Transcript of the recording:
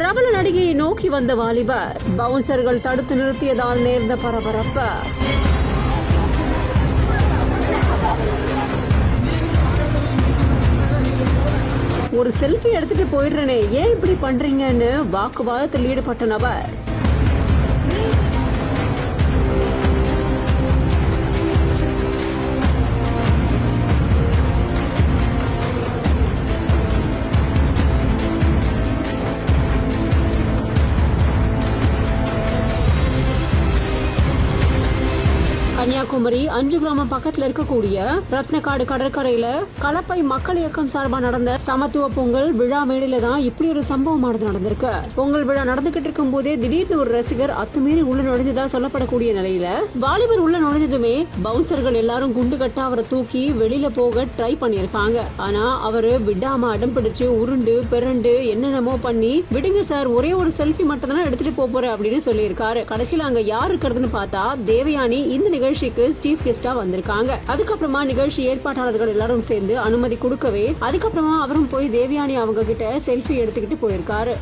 பிரபல நடிகையை நோக்கி வந்த வாலிபர். பவுன்சர்கள் தடுத்து நிறுத்தியதால் நேர்ந்த பரபரப்பு. ஒரு செல்ஃபி எடுத்துட்டு போயிடுறேனே ஏன் இப்படி பண்றீங்கன்னு வாக்குவாதத்தில் ஈடுபட்ட நபர். கன்னியாகுமரி அஞ்சு கிராமம் பக்கத்துல இருக்கக்கூடிய ரத்னக்காடு கடற்கரையில கலப்பை மக்கள் இயக்கம் சார்பா நடந்த சமத்துவ பொங்கல் விழா மேடையில தான் இப்படி ஒரு சம்பவமானது நடந்திருக்கு. பொங்கல் விழா நடந்துகிட்டு இருக்கும் போதே திடீர்னு ஒரு ரசிகர் அத்துமீறி உள்ள நுழைஞ்சதா சொல்லப்படக்கூடிய நிலையில வாலிபர் உள்ள நுழைஞ்சதுமே பவுன்சர்கள் எல்லாரும் குண்டு கட்டா அவரை தூக்கி வெளியில போக ட்ரை பண்ணிருக்காங்க ஆனா அவரு விடாம அடம் பிடிச்சு உருண்டு பிறண்டு என்னென்னமோ பண்ணி விடுங்க சார் ஒரே ஒரு செல்ஃபி மட்டும் தான் எடுத்துட்டு போறேன் அப்படின்னு சொல்லியிருக்காரு. கடைசியில அங்க யார் இருக்கிறதுன்னு பார்த்தா தேவயானி இந்த நிகழ்ச்சி நிகழ்ச்சிக்கு சீஃப் கெஸ்டா வந்திருக்காங்க. அதுக்கப்புறமா நிகழ்ச்சி ஏற்பாட்டாளர்கள் எல்லாரும் சேர்ந்து அனுமதி கொடுக்கவே அதுக்கப்புறமா அவரும் போய் தேவியானி அவங்க கிட்ட செல்ஃபி எடுத்துக்கிட்டு போயிருக்காரு.